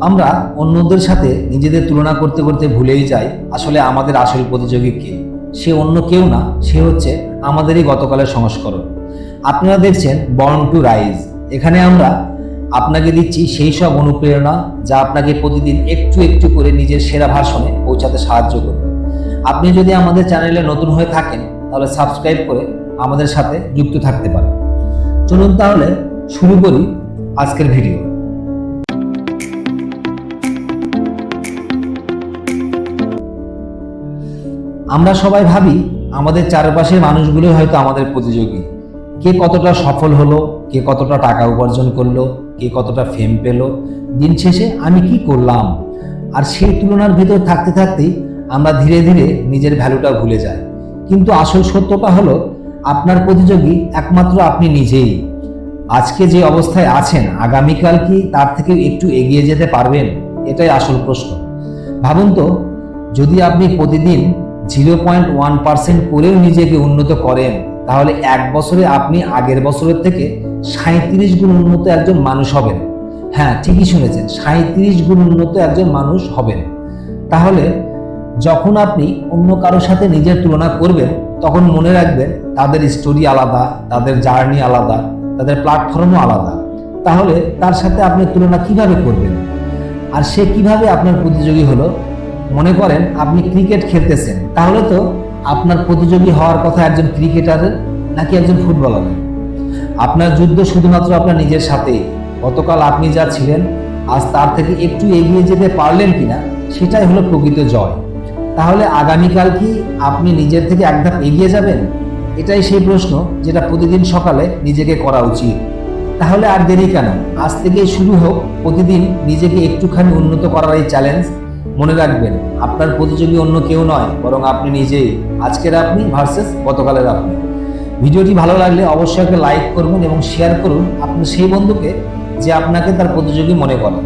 আমরা অন্যদের সাথে নিজেদের তুলনা করতে করতে ভুলেই যাই, আসলে আমাদের আসল প্রতিযোগী কে? সে অন্য কেউ না, সে হচ্ছে আমাদেরই গতকালের সংস্করণ। আপনারা দেখছেন বর্ন টু রাইজ এখানে আমরা আপনাকে দিচ্ছি সেই সব অনুপ্রেরণা যা আপনাকে প্রতিদিন একটু একটু করে নিজের সেরা ভাষণে পৌঁছাতে সাহায্য করবে। আপনি যদি আমাদের চ্যানেলে নতুন হয়ে থাকেন, তাহলে সাবস্ক্রাইব করে আমাদের সাথে যুক্ত থাকতে পারেন। চলুন তাহলে শুরু করি আজকের ভিডিও। আমরা সবাই ভাবি আমাদের চারপাশের মানুষগুলোই হয়তো আমাদের প্রতিযোগী। কে কতটা সফল হলো, কে কতটা টাকা উপার্জন করল, কে কতটা ফেম পেল, দিন শেষে আমি কি করলাম? আর সেই তুলনার ভেতর থাকতে থাকতেই আমরা ধীরে ধীরে নিজের ভ্যালুটা ভুলে যাই। কিন্তু আসল সত্যটা হলো, আপনার প্রতিযোগী একমাত্র আপনি নিজেই। আজকে যে অবস্থায় আছেন, আগামীকাল কি তার থেকে একটু এগিয়ে যেতে পারবেন? এটাই আসল প্রশ্ন। ভাবুন তো, যদি আপনি প্রতিদিন জিরো পয়েন্ট ওয়ান পার্সেন্ট করেও নিজেকে উন্নত করেন, তাহলে এক বছরে আপনি আগের বছরের থেকে সাঁত্রিশ গুণ উন্নত একজন মানুষ হবেন। হ্যাঁ ঠিকই শুনেছেন সাঁত্রিশ গুণ উন্নত একজন মানুষ হবেন। তাহলে যখন আপনি অন্য কারোর সাথে নিজের তুলনা করবেন, তখন মনে রাখবেন তাদের স্টোরি আলাদা, তাদের জার্নি আলাদা, তাদের প্ল্যাটফর্মও আলাদা। তাহলে তার সাথে আপনি তুলনা কীভাবে করবেন? আর সে কীভাবে আপনার প্রতিযোগী হলো? মনে করেন আপনি ক্রিকেট খেলতেছেন, তাহলে তো আপনার প্রতিযোগী হওয়ার কথা একজন ক্রিকেটারের নাকি একজন ফুটবলারের আপনার যুদ্ধ শুধুমাত্র আপনার নিজের সাথেই গতকাল আপনি যা ছিলেন, আজ তার থেকে একটু এগিয়ে যেতে পারলেন কিনা, সেটাই হলো প্রকৃত জয়। তাহলে আগামীকাল কি আপনি নিজের থেকে এক ধাপ এগিয়ে যাবেন? এটাই সেই প্রশ্ন যেটা প্রতিদিন সকালে নিজেকে করা উচিত। তাহলে আর দেরি কেন? আজ থেকেই শুরু হোক, প্রতিদিন নিজেকে একটুখানি উন্নত করার এই চ্যালেঞ্জ মনে রাখবেন, আপনার প্রতিযোগী অন্য কেউ নয়, বরং আপনি নিজেই আজকের আপনি ভার্সেস গতকালের আপনি। ভিডিওটি ভালো লাগলে অবশ্যই একটা লাইক করবেন এবং শেয়ার করুন আপনি সেই বন্ধুকে যে আপনাকে তার প্রতিযোগী মনে করেন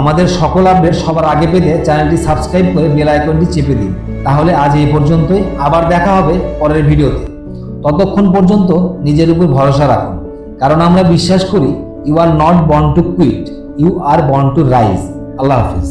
আমাদের সকল আপডেট সবার আগে পেতে চ্যানেলটি সাবস্ক্রাইব করে বেল আইকনটি চেপে দিন। তাহলে আজ এই পর্যন্তই, আবার দেখা হবে পরের ভিডিওতে। ততক্ষণ পর্যন্ত নিজের উপর ভরসা রাখুন। কারণ আমরা বিশ্বাস করি you are not born to quit you are born to rise Allah Hafiz.